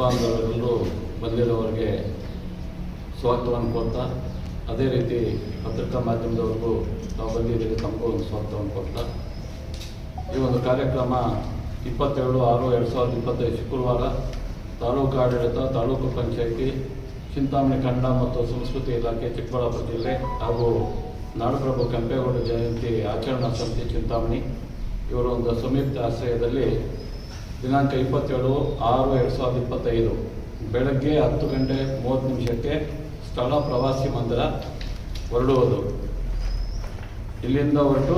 ಕುಟುಂಬದವರೆಲ್ಲರೂ ಬಂದಿರೋರಿಗೆ ಸ್ವಾಗತವನ್ನು ಕೊಡ್ತಾ, ಅದೇ ರೀತಿ ಪತ್ರಿಕಾ ಮಾಧ್ಯಮದವ್ರಿಗೂ ನಾವು ಬಂದಿದ್ದೀರಿ ತಮಗೂ ಒಂದು ಸ್ವಾಗತವನ್ನು ಕೊಡ್ತಾ. ಈ ಒಂದು ಕಾರ್ಯಕ್ರಮ ಇಪ್ಪತ್ತೇಳು ಆರು ಎರಡು ಸಾವಿರದ ಇಪ್ಪತ್ತೈದು ಶುಕ್ರವಾರ ತಾಲೂಕು ಆಡಳಿತ, ತಾಲೂಕು ಪಂಚಾಯಿತಿ, ಚಿಂತಾಮಣಿ ಕನ್ನಡ ಮತ್ತು ಸಂಸ್ಕೃತಿ ಇಲಾಖೆ, ಚಿಕ್ಕಬಳ್ಳಾಪುರ ಜಿಲ್ಲೆ ಹಾಗೂ ನಾಡಪ್ರಭು ಕೆಂಪೇಗೌಡ ಜಯಂತಿ ಆಚರಣಾ ಸಮಿತಿ ಚಿಂತಾಮಣಿ. ಇವರ ಒಂದು ಸಂಯುಕ್ತ ಆಶ್ರಯದಲ್ಲಿ ದಿನಾಂಕ ಇಪ್ಪತ್ತೇಳು ಆರು ಎರಡು ಸಾವಿರದ ಇಪ್ಪತ್ತೈದು. ಬೆಳಗ್ಗೆ ಹತ್ತು ಗಂಟೆ ಮೂವತ್ತು ನಿಮಿಷಕ್ಕೆ ಸ್ಥಳ ಪ್ರವಾಸಿ ಮಂದಿರ ಹೊರಡುವುದು. ಇಲ್ಲಿಂದ ಹೊರಟು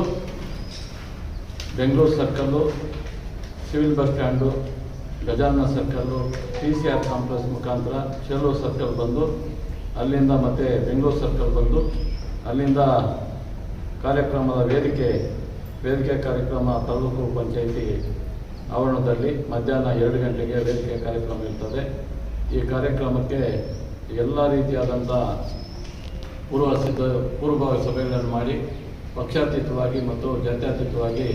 Bengaluru circle, civil bus stand, Gajanana circle, T C R complex ಮುಖಾಂತರ ಚೆಲ್ಲೂರು ಸರ್ಕಲ್ ಬಂದು, ಅಲ್ಲಿಂದ ಮತ್ತೆ ಬೆಂಗಳೂರು ಸರ್ಕಲ್ ಬಂದು, ಅಲ್ಲಿಂದ ಕಾರ್ಯಕ್ರಮದ ವೇದಿಕೆ ವೇದಿಕೆ ಕಾರ್ಯಕ್ರಮ ತಾಲೂಕು ಪಂಚಾಯಿತಿ ಆವರಣದಲ್ಲಿ ಮಧ್ಯಾಹ್ನ ಎರಡು ಗಂಟೆಗೆ ವೇದಿಕೆ ಕಾರ್ಯಕ್ರಮ ಇರ್ತದೆ. ಈ ಕಾರ್ಯಕ್ರಮಕ್ಕೆ ಎಲ್ಲ ರೀತಿಯಾದಂಥ ಪೂರ್ವ ಸಿದ್ಧ, ಪೂರ್ವಭಾವಿ ಸಭೆಗಳನ್ನು ಮಾಡಿ ಪಕ್ಷಾತೀತವಾಗಿ ಮತ್ತು ಜಾತ್ಯತೀತವಾಗಿ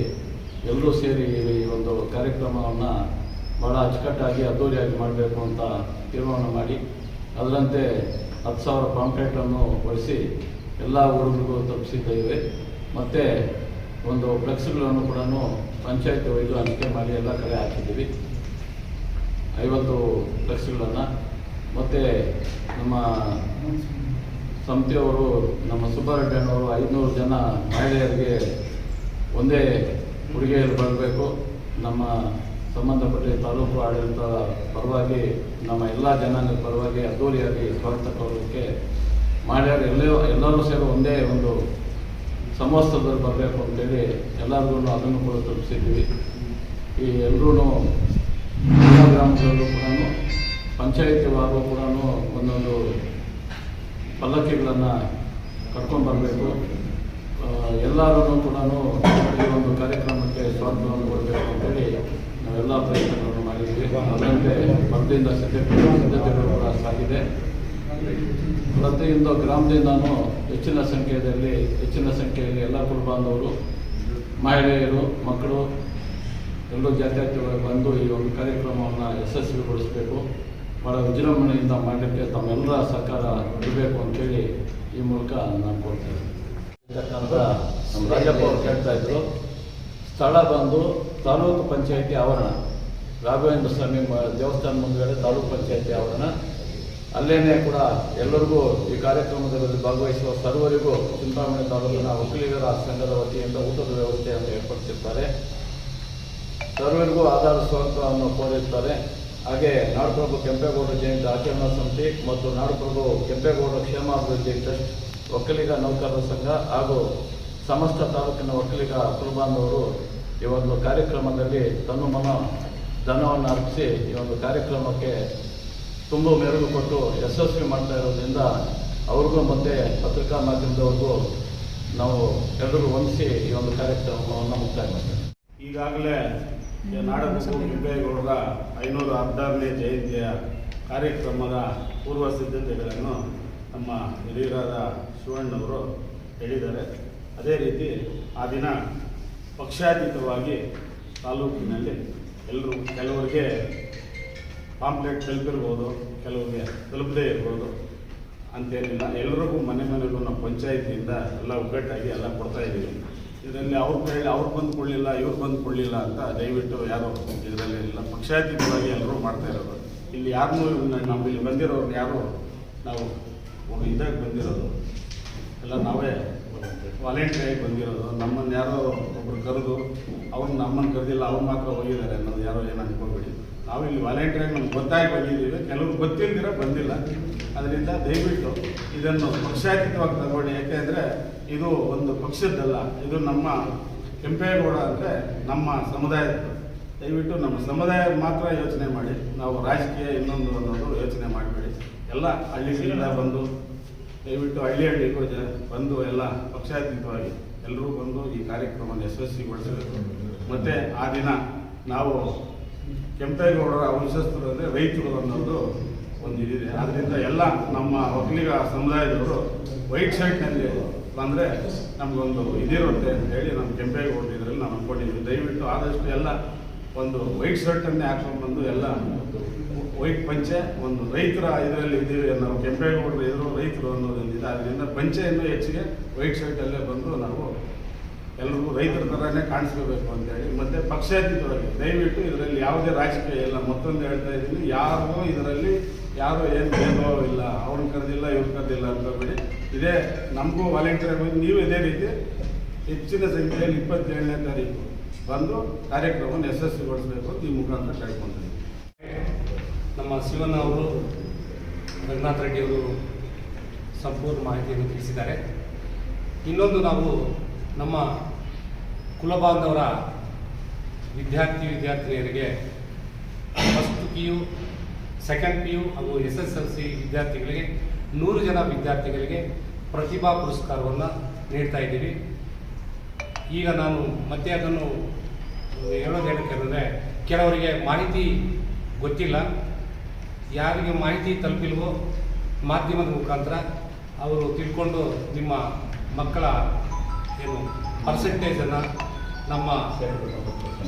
ಎಲ್ಲರೂ ಸೇರಿ ಈ ಒಂದು ಕಾರ್ಯಕ್ರಮವನ್ನು ಭಾಳ ಅಚ್ಚುಕಟ್ಟಾಗಿ ಅದ್ದೂರಿಯಾಗಿ ಮಾಡಬೇಕು ಅಂತ ತೀರ್ಮಾನ ಮಾಡಿ, ಅದರಂತೆ ಹತ್ತು ಸಾವಿರ ಪಾಂಪ್ಲೆಟನ್ನು ಬಳಸಿ ಎಲ್ಲ ಊರುಗಳಿಗೂ ತಪ್ಪಿಸಿದ್ದೇವೆ ಮತ್ತು ಒಂದು ಫ್ಲೆಕ್ಸ್ಗಳನ್ನು ಕೂಡ ಪಂಚಾಯತ್ ಒಯ್ದು ಹಂಚಿಕೆ ಮಾಡಿ ಎಲ್ಲ ಕಡೆ ಹಾಕಿದ್ದೀವಿ. ಐವತ್ತು ಫ್ಲೆಕ್ಸ್ಗಳನ್ನು. ಮತ್ತು ನಮ್ಮ ಸಂಸ್ಥೆಯವರು ನಮ್ಮ ಸುಬ್ಬಾರೆಡ್ಡಿಯವರು ಐದುನೂರು ಜನ ಮಹಿಳೆಯರಿಗೆ ಒಂದೇ ಹುಡುಗಿಯಲ್ಲಿ ಬರಬೇಕು ನಮ್ಮ ಸಂಬಂಧಪಟ್ಟ ತಾಲೂಕು ಆಡಳಿತ ಪರವಾಗಿ, ನಮ್ಮ ಎಲ್ಲ ಜನಾಂಗದ ಪರವಾಗಿ ಅದ್ದೂರಿಯಾಗಿ ಸ್ವಾಗತ ಕೋರೋದಕ್ಕೆ ಮಹಿಳೆಯರು ಎಲ್ಲೋ ಎಲ್ಲರೂ ಸೇರಿ ಒಂದೇ ಒಂದು ಸಮವಸ್ತ್ರದಲ್ಲಿ ಬರಬೇಕು ಅಂತೇಳಿ ಎಲ್ಲರಿಗೂ ಅದನ್ನು ಕೂಡ ತಲುಪಿಸಿದ್ದೀವಿ. ಈ ಎಲ್ಲರೂ ಎಲ್ಲ ಗ್ರಾಮಗಳಲ್ಲೂ ಕೂಡ ಪಂಚಾಯತಿ ವಾರು ಕೂಡ ಒಂದೊಂದು ಪಲ್ಲಕ್ಕಿಗಳನ್ನು ಕರ್ಕೊಂಡು ಬರಬೇಕು. ಎಲ್ಲರೂ ಕೂಡ ಈ ಒಂದು ಕಾರ್ಯಕ್ರಮಕ್ಕೆ ಸ್ವಾಗತವನ್ನು ಕೊಡಬೇಕು ಅಂತೇಳಿ ನಾವೆಲ್ಲ ಪ್ರಯತ್ನಗಳನ್ನು ಮಾಡಿದ್ದೀವಿ. ಅದರಂತೆ ಮೊದಲಿಂದ ಸಿದ್ಧತೆ ಸಿದ್ಧತೆಗಳು ಕೂಡ ಸಾಗಿದೆ. ಪ್ರತಿಯೊಂದು ಗ್ರಾಮದಿಂದನೂ ಹೆಚ್ಚಿನ ಸಂಖ್ಯೆಯಲ್ಲಿ ಹೆಚ್ಚಿನ ಸಂಖ್ಯೆಯಲ್ಲಿ ಎಲ್ಲ ಕುಟುಂಬದವರು ಮಹಿಳೆಯರು, ಮಕ್ಕಳು, ಎಲ್ಲರೂ ಜಾತ್ಯತೀತವಾಗಿ ಬಂದು ಈ ಒಂದು ಕಾರ್ಯಕ್ರಮವನ್ನು ಯಶಸ್ವಿಗೊಳಿಸಬೇಕು. ಭಾಳ ವಿಜೃಂಭಣೆಯಿಂದ ಮಾಡಲಿಕ್ಕೆ ತಮ್ಮೆಲ್ಲರ ಸಹಕಾರ ಇರಬೇಕು ಅಂತೇಳಿ ಈ ಮೂಲಕ ನಾನು ಕೊಡ್ತೇನೆ ಇರ್ತಕ್ಕಂಥ ನಮ್ಮ ಅವರು ಕೇಳ್ತಾ ಇದ್ರು, ಸ್ಥಳ ಬಂದು ತಾಲೂಕು ಪಂಚಾಯಿತಿ ಆವರಣ, ರಾಘವೇಂದ್ರ ಸ್ವಾಮಿ ದೇವಸ್ಥಾನ ಮುಂದುಗಡೆ ತಾಲೂಕು ಪಂಚಾಯಿತಿ ಆವರಣ ಅಲ್ಲೇನೆ ಕೂಡ ಎಲ್ಲರಿಗೂ ಈ ಕಾರ್ಯಕ್ರಮದಲ್ಲಿ ಭಾಗವಹಿಸುವ ಸರ್ವರಿಗೂ ಚಿಂತಾಮಣಿ ತಾಲೂಕಿನ ಒಕ್ಕಲಿಗರ ಸಂಘದ ವತಿಯಿಂದ ಊಟದ ವ್ಯವಸ್ಥೆಯನ್ನು ಏರ್ಪಡಿಸಿರ್ತಾರೆ. ಸರ್ವರಿಗೂ ಆಧಾರ ಸ್ವಂತವನ್ನು ಕೋರಿರ್ತಾರೆ. ಹಾಗೆ ನಾಡಪ್ರಭು ಕೆಂಪೇಗೌಡ ಜಯಂತಿ ಆಚರಣಾ ಸಮಿತಿ ಮತ್ತು ನಾಡಪ್ರಭು ಕೆಂಪೇಗೌಡ ಕ್ಷೇಮಾಭಿವೃದ್ಧಿ ಟ್ರಸ್ಟ್ ಒಕ್ಕಲಿಗ ನೌಕರರ ಸಂಘ ಹಾಗೂ ಸಮಸ್ತ ತಾಲೂಕಿನ ಒಕ್ಕಲಿಗ ಕುಲಬಾಂಧವರು ಈ ಒಂದು ಕಾರ್ಯಕ್ರಮದಲ್ಲಿ ತನ್ನ ಮನ ಧನವನ್ನು ಅರ್ಪಿಸಿ ಈ ಒಂದು ಕಾರ್ಯಕ್ರಮಕ್ಕೆ ತುಂಬ ಮೆರುಗು ಕೊಟ್ಟು ಯಶಸ್ವಿ ಮಾಡ್ತಾ ಇರೋದ್ರಿಂದ ಅವ್ರಿಗೂ ಮತ್ತೆ ಪತ್ರಿಕಾ ಮಾಧ್ಯಮದವ್ರಿಗೂ ನಾವು ಎಲ್ಲರೂ ವಂದಿಸಿ ಈ ಒಂದು ಕಾರ್ಯಕ್ರಮವನ್ನು ಮುಕ್ತಾಯ ಮಾಡ್ತೇವೆ. ಈಗಾಗಲೇ ನಾಡಪ್ರಭು ಕೆಂಪೇಗೌಡರ ಐನೂರ ಹದಿನಾರನೇ ಜಯಂತಿಯ ಕಾರ್ಯಕ್ರಮದ ಪೂರ್ವ ಸಿದ್ಧತೆಗಳನ್ನು ನಮ್ಮ ಹಿರಿಯರಾದ ಶಿವಣ್ಣವರು ಹೇಳಿದ್ದಾರೆ. ಅದೇ ರೀತಿ ಆ ದಿನ ಪಕ್ಷಾತೀತವಾಗಿ ತಾಲೂಕಿನಲ್ಲಿ ಎಲ್ಲರೂ ಕೆಲವರಿಗೆ ಪಾಂಪ್ಲೆಟ್ ತಲುಪಿರ್ಬೋದು ಕೆಲವರಿಗೆ ತಲುಪದೇ ಇರ್ಬೋದು. ಅಂತೇನಿಲ್ಲ. ಎಲ್ಲರಿಗೂ ಮನೆ ಮನೆಗೂ ನಮ್ಮ ಪಂಚಾಯತಿಯಿಂದ ಎಲ್ಲ ಒಗ್ಗಟ್ಟಾಗಿ ಎಲ್ಲ ಕೊಡ್ತಾ ಇದ್ದೀವಿ. ಇದರಲ್ಲಿ ಅವ್ರು ಕೇಳಿ ಅವ್ರು ಬಂದು ಕೊಡಲಿಲ್ಲ, ಇವ್ರು ಬಂದು ಕೊಡಲಿಲ್ಲ ಅಂತ ದಯವಿಟ್ಟು ಯಾರು ಇದರಲ್ಲಿ ಇಲ್ಲ ಪಕ್ಷಾತೀತವಾಗಿ ಎಲ್ಲರೂ ಮಾಡ್ತಾ ಇರೋದು. ಇಲ್ಲಿ ಯಾರನ್ನೂ ನಾವು ಇಲ್ಲಿ ಬಂದಿರೋರು ಯಾರು ನಾವು ಇದಾಗ ಬಂದಿರೋದು. ಎಲ್ಲ ನಾವೇ ವಾಲಂಟಿಯರಾಗಿ ಬಂದಿರೋದು ನಮ್ಮನ್ನು ಯಾರೋ ಒಬ್ರು ಕರೆದು, ಅವ್ರು ನಮ್ಮನ್ನು ಕರೆದಿಲ್ಲ, ಅವ್ರು ಮಾತ್ರ ಹೋಗಿದ್ದಾರೆ ಅನ್ನೋದು ಯಾರೋ ಏನು ಅನ್ಕೋಬೇಡಿ ನಾವು ಇಲ್ಲಿ ವಾಲೆಂಟ್ರಿಯಾಗಿ ನಮ್ಗೆ ಗೊತ್ತಾಗಿ ಬಂದಿದ್ದೀವಿ, ಕೆಲವರು ಗೊತ್ತಿಲ್ದಿರ ಬಂದಿಲ್ಲ. ಅದರಿಂದ ದಯವಿಟ್ಟು ಇದನ್ನು ಪಕ್ಷಾತೀತವಾಗಿ ತಗೊಳ್ಳಿ. ಯಾಕೆಂದರೆ ಇದು ಒಂದು ಪಕ್ಷದ್ದಲ್ಲ, ಇದು ನಮ್ಮ ಕೆಂಪೇಗೌಡ ಅಂದರೆ ನಮ್ಮ ಸಮುದಾಯದ ದಯವಿಟ್ಟು ನಮ್ಮ ಸಮುದಾಯ ಮಾತ್ರ ಯೋಚನೆ ಮಾಡಿ. ನಾವು ರಾಜಕೀಯ ಇನ್ನೊಂದು ಅನ್ನೋದು ಯೋಚನೆ ಮಾಡಬೇಡಿ. ಎಲ್ಲ ಹಳ್ಳಿಗಳಿಂದ ಬಂದು ದಯವಿಟ್ಟು ಹಳ್ಳಿ ಹಳ್ಳಿಗೂ ಜ ಬಂದು ಎಲ್ಲ ಪಕ್ಷಾತೀತವಾಗಿ ಎಲ್ಲರೂ ಬಂದು ಈ ಕಾರ್ಯಕ್ರಮವನ್ನು ಯಶಸ್ವಿಗೊಳಿಸಬೇಕು. ಮತ್ತು ಆ ದಿನ ನಾವು ಕೆಂಪೇಗೌಡರ ವಂಶಸ್ಥರು ಅಂದರೆ ರೈತರು ಅನ್ನೋದು ಒಂದು ಇದಿದೆ. ಆದ್ದರಿಂದ ಎಲ್ಲ ನಮ್ಮ ಒಕ್ಕಲಿಗ ಸಮುದಾಯದವರು ವೈಟ್ ಶರ್ಟ್ನಲ್ಲಿ ಬಂದರೆ ನಮಗೊಂದು ಇದಿರುತ್ತೆ ಅಂತ ಹೇಳಿ ನಮ್ಮ ಕೆಂಪೇಗೌಡರು ಇದರಲ್ಲಿ ನಾವು ಅಂದ್ಕೊಂಡಿದ್ದೀವಿ ದಯವಿಟ್ಟು ಆದಷ್ಟು ಎಲ್ಲ ಒಂದು ವೈಟ್ ಶರ್ಟನ್ನೇ ಹಾಕೊಂಡು ಬಂದು ಎಲ್ಲ ವೈಟ್ ಪಂಚೆ ಒಂದು ರೈತರ ಇದರಲ್ಲಿ ಇದ್ದೀವಿ, ನಾವು ಕೆಂಪೇಗೌಡರು ಇದ್ರು ರೈತರು ಅನ್ನೋದೊಂದು ಅದರಿಂದ ಪಂಚೆಯನ್ನು ಹೆಚ್ಚಿಗೆ ವೈಟ್ ಶರ್ಟಲ್ಲೇ ಬಂದು ನಾವು ಎಲ್ರಿಗೂ ರೈತರ ಥರನೇ ಕಾಣಿಸ್ಕೋಬೇಕು ಅಂತೇಳಿ ಮತ್ತೆ ಪಕ್ಷಾತೀತವಾಗಿ ದಯವಿಟ್ಟು ಇದರಲ್ಲಿ ಯಾವುದೇ ರಾಜಕೀಯ ಇಲ್ಲ. ಮತ್ತೊಂದು ಹೇಳ್ತಾ ಇದ್ದೀನಿ, ಯಾರೂ ಇದರಲ್ಲಿ ಯಾರು ಏನು ಭೇದಭಾವ ಇಲ್ಲ. ಅವ್ರನ್ನ ಕರೆದಿಲ್ಲ, ಇವ್ರು ಕರೆದಿಲ್ಲ ಹೇಳಿ ಇದೇ ನಮಗೂ ವಾಲಂಟಿಯರ್ ಬಂದು ನೀವು ಇದೇ ರೀತಿ ಹೆಚ್ಚಿನ ಸಂಖ್ಯೆಯಲ್ಲಿ ಇಪ್ಪತ್ತೇಳನೇ ತಾರೀಕು ಬಂದು ಕಾರ್ಯಕ್ರಮವನ್ನು ಯಶಸ್ವಿಗೊಳಿಸಬೇಕು ಅಂತ ಈ ಮುಖಾಂತರ ಕೇಳ್ಕೊಂತೀನಿ. ನಮ್ಮ ಶಿವನ್ ಅವರು, ರಂಗನಾಥ್ ರೆಡ್ಡಿ ಅವರು ಸಂಪೂರ್ಣ ಮಾಹಿತಿಯನ್ನು ತಿಳಿಸಿದ್ದಾರೆ. ಇನ್ನೊಂದು ನಾವು ನಮ್ಮ ಕುಲಬಾಂಧವರ ವಿದ್ಯಾರ್ಥಿ ವಿದ್ಯಾರ್ಥಿನಿಯರಿಗೆ first P U second P U ಹಾಗೂ ಎಸ್ ಎಸ್ ಎಲ್ ಸಿ ವಿದ್ಯಾರ್ಥಿಗಳಿಗೆ, ನೂರು ಜನ ವಿದ್ಯಾರ್ಥಿಗಳಿಗೆ ಪ್ರತಿಭಾ ಪುರಸ್ಕಾರವನ್ನು ನೀಡ್ತಾ ಇದ್ದೀವಿ. ಈಗ ನಾನು ಮತ್ತೆ ಅದನ್ನು ಹೇಳೋದು ಏನಕ್ಕೆ ಅಂದರೆ ಕೆಲವರಿಗೆ ಮಾಹಿತಿ ಗೊತ್ತಿಲ್ಲ. ಯಾರಿಗೆ ಮಾಹಿತಿ ತಲುಪಿಲ್ವೋ ಮಾಧ್ಯಮದ ಮುಖಾಂತರ ಅವರು ತಿಳ್ಕೊಂಡು ನಿಮ್ಮ ಮಕ್ಕಳ ಏನು ಪರ್ಸೆಂಟೇಜನ್ನು ನಮ್ಮ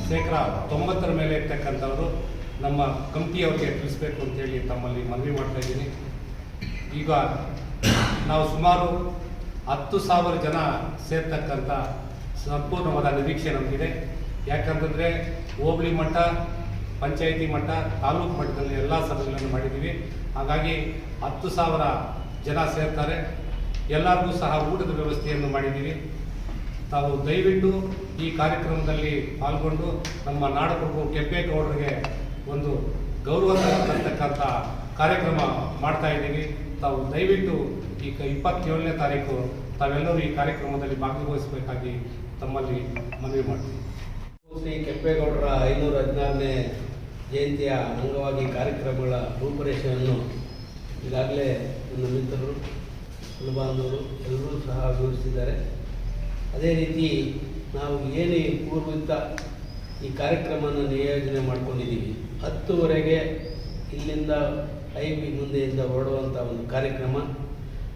ಶೇಕಡ ತೊಂಬತ್ತರ ಮೇಲೆ ಇರ್ತಕ್ಕಂಥವರು ನಮ್ಮ ಕಂಪ್ನಿಯವರಿಗೆ ತಿಳಿಸ್ಬೇಕು ಅಂತೇಳಿ ತಮ್ಮಲ್ಲಿ ಮನವಿ ಮಾಡ್ತಾ ಇದ್ದೀನಿ. ಈಗ ನಾವು ಸುಮಾರು ಹತ್ತು ಸಾವಿರ ಜನ ಸೇರ್ತಕ್ಕಂಥ ಸಂಪೂರ್ಣವಾದ ನಿರೀಕ್ಷೆ ನಮಗಿದೆ. ಯಾಕಂತಂದರೆ ಹೋಬಳಿ ಮಟ್ಟ ಪಂಚಾಯಿತಿ ಮಟ್ಟ, ತಾಲೂಕು ಮಟ್ಟದಲ್ಲಿ ಎಲ್ಲ ಸಭೆಗಳನ್ನು ಮಾಡಿದ್ದೀವಿ. ಹಾಗಾಗಿ ಹತ್ತು ಸಾವಿರ ಜನ ಸೇರ್ತಾರೆ. ಎಲ್ಲರಿಗೂ ಸಹ ಊಟದ ವ್ಯವಸ್ಥೆಯನ್ನು ಮಾಡಿದ್ದೀವಿ. ತಾವು ದಯವಿಟ್ಟು ಈ ಕಾರ್ಯಕ್ರಮದಲ್ಲಿ ಪಾಲ್ಗೊಂಡು ನಮ್ಮ ನಾಡಪ್ರಭು ಕೆಂಪೇಗೌಡರಿಗೆ ಒಂದು ಗೌರವ ತರತಕ್ಕಂಥ ಕಾರ್ಯಕ್ರಮ ಮಾಡ್ತಾ ಇದ್ದೀವಿ. ತಾವು ದಯವಿಟ್ಟು ಈ ಕ- ಇಪ್ಪತ್ತೇಳನೇ ತಾರೀಕು ತಾವೆಲ್ಲರೂ ಈ ಕಾರ್ಯಕ್ರಮದಲ್ಲಿ ಭಾಗವಹಿಸಬೇಕಾಗಿ ತಮ್ಮಲ್ಲಿ ಮನವಿ ಮಾಡ್ತೀವಿ. ಶ್ರೀ ಕೆಂಪೇಗೌಡರ ಐನೂರ ಹದಿನಾರನೇ ಜಯಂತಿಯ ಅಂಗವಾಗಿ ಕಾರ್ಯಕ್ರಮಗಳ ರೂಪುರೇಷೆಯನ್ನು ಈಗಾಗಲೇ ನನ್ನ ಮಿತ್ರರು ಕುಲಬಾಂಧವರು ಎಲ್ಲರೂ ಸಹ ವಿವರಿಸಿದ್ದಾರೆ ಅದೇ ರೀತಿ ನಾವು ಏನೇ ಪೂರ್ವಿತ ಈ ಕಾರ್ಯಕ್ರಮವನ್ನು ನಿಯೋಜನೆ ಮಾಡ್ಕೊಂಡಿದ್ದೀವಿ. ಹತ್ತುವರೆಗೆ ಇಲ್ಲಿಂದ ಐ ಬಿ ಮುಂದೆಯಿಂದ ಹೊರಡುವಂಥ ಒಂದು ಕಾರ್ಯಕ್ರಮ.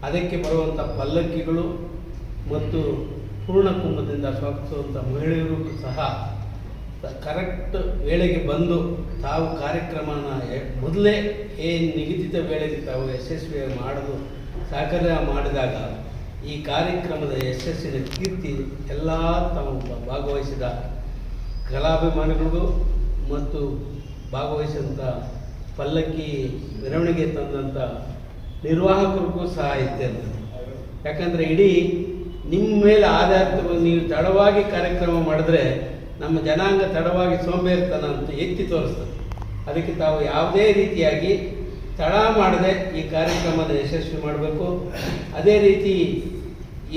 ಅದಕ್ಕೆ ಬರುವಂಥ ಪಲ್ಲಕ್ಕಿಗಳು ಮತ್ತು ಪೂರ್ಣ ಕುಂಭದಿಂದ ಸ್ವಾಗತಿಸುವಂಥ ಮಹಿಳೆಯರು ಸಹ ಕರೆಕ್ಟ್ ವೇಳೆಗೆ ಬಂದು ತಾವು ಕಾರ್ಯಕ್ರಮನ ಮೊದಲೇ ಏ ನಿಗದಿತ ವೇಳೆಗೆ ತಾವು ಯಶಸ್ವಿಯಾಗಿ ಮಾಡಲು ಸಹಕಾರ ಮಾಡಿದಾಗ ಈ ಕಾರ್ಯಕ್ರಮದ ಯಶಸ್ಸಿನ ಕೀರ್ತಿ ಎಲ್ಲ ತಾವು ಭಾಗವಹಿಸಿದ ಕಲಾಭಿಮಾನಿಗಳಿಗೂ ಮತ್ತು ಭಾಗವಹಿಸಿದಂಥ ಪಲ್ಲಕ್ಕಿ ಮೆರವಣಿಗೆ ತಂದಂಥ ನಿರ್ವಾಹಕರಿಗೂ ಸಹ ಇತ್ಯಂತ ಯಾಕಂದರೆ ಇಡೀ ನಿಮ್ಮ ಮೇಲೆ ಆಧಾರಿತ ನೀವು ತಡವಾಗಿ ಕಾರ್ಯಕ್ರಮ ಮಾಡಿದ್ರೆ ನಮ್ಮ ಜನಾಂಗ ತಡವಾಗಿ ಸೋಂಬೇರಿತನ ಅಂತ ಎತ್ತಿ ತೋರಿಸ್ತದೆ. ಅದಕ್ಕೆ ತಾವು ಯಾವುದೇ ರೀತಿಯಾಗಿ ತಡ ಮಾಡದೆ ಈ ಕಾರ್ಯಕ್ರಮದ ಯಶಸ್ವಿ ಮಾಡಬೇಕು. ಅದೇ ರೀತಿ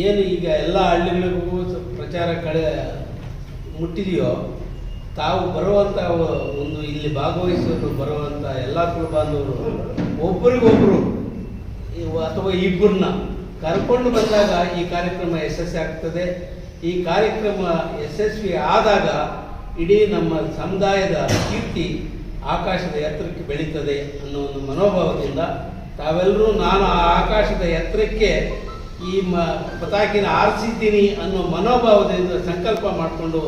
ಏನು ಈಗ ಎಲ್ಲ ಹಳ್ಳಿಗಳಿಗೂ ಪ್ರಚಾರ ಕಳೆ ಮುಟ್ಟಿದೆಯೋ, ತಾವು ಬರುವಂಥ ಒಂದು ಇಲ್ಲಿ ಭಾಗವಹಿಸಲು ಬರುವಂಥ ಎಲ್ಲ ಕುಲಬಾಂಧವರು ಒಬ್ಬರಿಗೊಬ್ಬರು ಅಥವಾ ಇಬ್ಬರನ್ನ ಕರ್ಕೊಂಡು ಬಂದಾಗ ಈ ಕಾರ್ಯಕ್ರಮ ಯಶಸ್ವಿ ಆಗ್ತದೆ. ಈ ಕಾರ್ಯಕ್ರಮ ಯಶಸ್ವಿ ಆದಾಗ ಇಡೀ ನಮ್ಮ ಸಮುದಾಯದ ಕೀರ್ತಿ ಆಕಾಶದ ಎತ್ತರಕ್ಕೆ ಬೆಳೀತದೆ ಅನ್ನೋ ಒಂದು ಮನೋಭಾವದಿಂದ ತಾವೆಲ್ಲರೂ ನಾನು ಆ ಆಕಾಶದ ಎತ್ತರಕ್ಕೆ ಈ ಮ ಪತಾಕಿನ ಆರಿಸಿದ್ದೀನಿ ಅನ್ನೋ ಮನೋಭಾವದಿಂದ ಸಂಕಲ್ಪ ಮಾಡಿಕೊಂಡು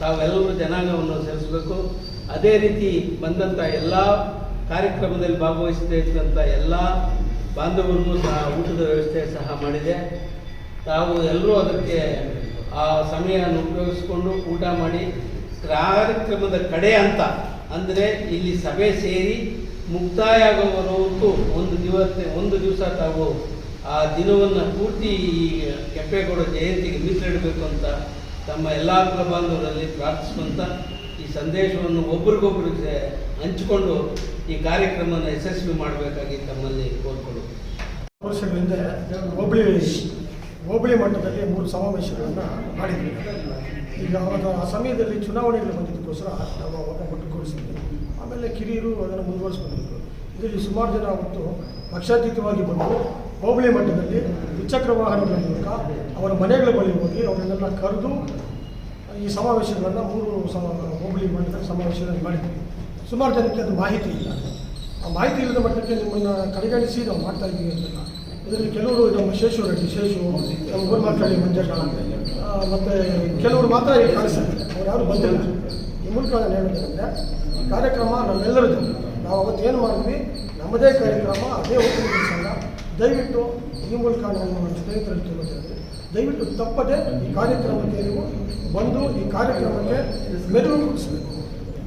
ತಾವೆಲ್ಲರೂ ಜನಾಂಗವನ್ನು ಸೇರಿಸಬೇಕು. ಅದೇ ರೀತಿ ಬಂದಂಥ ಎಲ್ಲ ಕಾರ್ಯಕ್ರಮದಲ್ಲಿ ಭಾಗವಹಿಸಿದಂಥ ಎಲ್ಲ ಬಾಂಧವರಿಗೂ ಸಹ ಊಟದ ವ್ಯವಸ್ಥೆ ಸಹ ಮಾಡಿದೆ. ತಾವು ಎಲ್ಲರೂ ಅದಕ್ಕೆ ಆ ಸಮಯವನ್ನು ಉಪಯೋಗಿಸಿಕೊಂಡು ಊಟ ಮಾಡಿ ಕಾರ್ಯಕ್ರಮದ ಕಡೆ ಅಂತ. ಅಂದರೆ ಇಲ್ಲಿ ಸಭೆ ಸೇರಿ ಮುಕ್ತಾಯ ಆಗುವವರೆಗೂ ಒಂದು ದಿವಸ ಒಂದು ದಿವಸ ತಾವು ಆ ದಿನವನ್ನು ಪೂರ್ತಿ ಈ ಕೆಂಪೇಗೌಡ ಜಯಂತಿಗೆ ಮೀಸಲಿಡಬೇಕು ಅಂತ ತಮ್ಮ ಎಲ್ಲ ಬಾಂಧವರಲ್ಲಿ ಪ್ರಾರ್ಥಿಸುವಂಥ ಈ ಸಂದೇಶವನ್ನು ಒಬ್ರಿಗೊಬ್ರು ಹಂಚಿಕೊಂಡು ಈ ಕಾರ್ಯಕ್ರಮವನ್ನು ಯಶಸ್ವಿ ಮಾಡಬೇಕಾಗಿ ತಮ್ಮಲ್ಲಿ ಕೋರ್ಕೊಳ್ಳುತ್ತೆ ವರ್ಷಗಳಿಂದ ಹೋಬಳಿ ಹೋಬಳಿ ಮಟ್ಟದಲ್ಲಿ ಮೂರು ಸಮಾವೇಶಗಳನ್ನು ಮಾಡಿದ್ವಿ. ಈಗ ಅವಾಗ ಆ ಸಮಯದಲ್ಲಿ ಚುನಾವಣೆಗಳು ಬಂದಿದ್ದಕ್ಕೋಸ್ಕರ ನಾವು ಅವಾಗ ಒಟ್ಟುಗೂಡಿಸಿದ್ವಿ ಆಮೇಲೆ ಕಿರಿಯರು ಅದನ್ನು ಮುಂದುವರಿಸ್ಕೊಂಡಿದ್ರು. ಇದರಲ್ಲಿ ಸುಮಾರು ಜನ ಅವತ್ತು ಪಕ್ಷಾತೀತವಾಗಿ ಬಂದು ಹೋಬಳಿ ಮಟ್ಟದಲ್ಲಿ ದ್ವಿಚಕ್ರ ವಾಹನಗಳ ಮೂಲಕ ಅವರ ಮನೆಗಳ ಬಳಿ ಹೋಗಿ ಅವರನ್ನೆಲ್ಲ ಕರೆದು ಈ ಸಮಾವೇಶಗಳನ್ನು ಮೂರು ಸಮ, ಹೋಬಳಿ ಮಟ್ಟದ ಸಮಾವೇಶಗಳನ್ನು ಮಾಡಿದ್ವಿ. ಸುಮಾರು ಜನಕ್ಕೆ ಅದು ಮಾಹಿತಿ ಇಲ್ಲ. ಆ ಮಾಹಿತಿ ಇಲ್ಲದ ಮಟ್ಟಕ್ಕೆ ನಿಮ್ಮನ್ನು ಕಡೆಗಣಿಸಿ ನಾವು ಮಾಡ್ತಾ ಇದ್ದೀವಿ ಅಂತಲ್ಲ ಇದರಲ್ಲಿ ಕೆಲವರು ನಮ್ಮ ಶೇಷು ರೆಡ್ಡಿ ಶೇಷು ನಮ್ಮ ಮಾತಾಡಿ ಮಂಜಣ್ಣ ಮತ್ತು ಕೆಲವರು ಮಾತ್ರ ಈಗ ಕಾಣಿಸ್ತಾರೆ. ಅವ್ರು ಯಾರು ಬಂದಿಲ್ಲ. ಈ ಮೂಲಕ ನಾನು ಹೇಳೋದೇನೆಂದರೆ ಕಾರ್ಯಕ್ರಮ ನಮ್ಮೆಲ್ಲರದ್ದು ನಾವು ಅವತ್ತು ಏನು ಮಾಡಿದ್ವಿ, ನಮ್ಮದೇ ಕಾರ್ಯಕ್ರಮ, ಅದೇ ಸಂಘ ದಯವಿಟ್ಟು ಈ ಮೂಲಕ ನಾನು ಸ್ನೇಹಿತರಲ್ಲಿ ಕೇಳೋದಾದ್ರೆ ದಯವಿಟ್ಟು ತಪ್ಪದೆ ಈ ಕಾರ್ಯಕ್ರಮಕ್ಕೆ ನೀವು ಬಂದು ಈ ಕಾರ್ಯಕ್ರಮಕ್ಕೆ ಮೆರುಗು ಕೊಡಿಸ್ಬೇಕು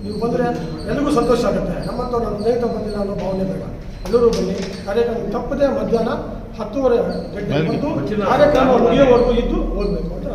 ನೀವು ಬಂದರೆ ಎಲ್ಲರಿಗೂ ಸಂತೋಷ ಆಗುತ್ತೆ. ನಮ್ಮಂತ ನಮ್ಮ ಸ್ನೇಹಿತ ಬಂದಿಲ್ಲ ಅನ್ನೋ ಭಾವನೆ ಬೇಡ. ಎಲ್ಲರೂ ಬನ್ನಿ. ಕಾರ್ಯಕ್ರಮ ತಪ್ಪದೆ ಮಧ್ಯಾಹ್ನ ಹತ್ತುವರೆ ಗಂಟೆ ಕಾರ್ಯಕ್ರಮ ಮುಗಿಯೋವರೆಗೂ ಇದ್ದು ಓದಬೇಕು ಅಂತ